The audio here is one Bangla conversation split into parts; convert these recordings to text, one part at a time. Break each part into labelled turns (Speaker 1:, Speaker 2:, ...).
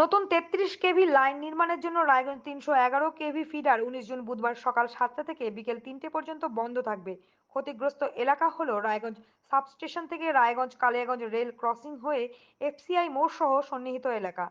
Speaker 1: নতুন তেত্রিশ কেভি লাইন নির্মাণের জন্য রায়গঞ্জ তিনশো এগারো কেভি ফিডার উনিশ জুন বুধবার সকাল সাতটা থেকে বিকেল তিনটে পর্যন্ত বন্ধ থাকবে। ক্ষতিগ্রস্ত এলাকা হলো রায়গঞ্জ সাবস্টেশন থেকে রায়গঞ্জ কালিয়াগঞ্জ রেল ক্রসিং হয়ে এফসিআই মোড় সহ সন্নিহিত এলাকা।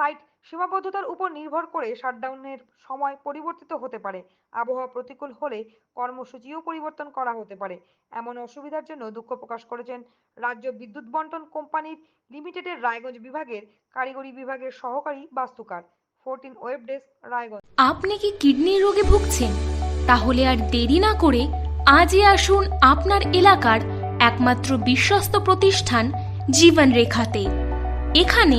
Speaker 1: সাইট সীমাবদ্ধতার উপর নির্ভর করে শাটডাউনের সময় পরিবর্তিত হতে পারে। আবহাওয়া প্রতিকূল হলে কর্মসূচিও পরিবর্তন করা হতে পারে। এমন অসুবিধার জন্য দুঃখ প্রকাশ করেছেন রাজ্য বিদ্যুৎ বন্টন কোম্পানির লিমিটেডের রায়গঞ্জ বিভাগের কারিগরি বিভাগের সহকারী বাস্তুকার, ফোরটিন ওয়েব ডেস্ক, রায়গঞ্জ।
Speaker 2: আপনি কি কিডনি রোগে ভুগছেন? তাহলে আর দেরি না করে আজই আসুন আপনার এলাকার একমাত্র বিশ্বস্ত প্রতিষ্ঠান জীবন রেখাতে এখানে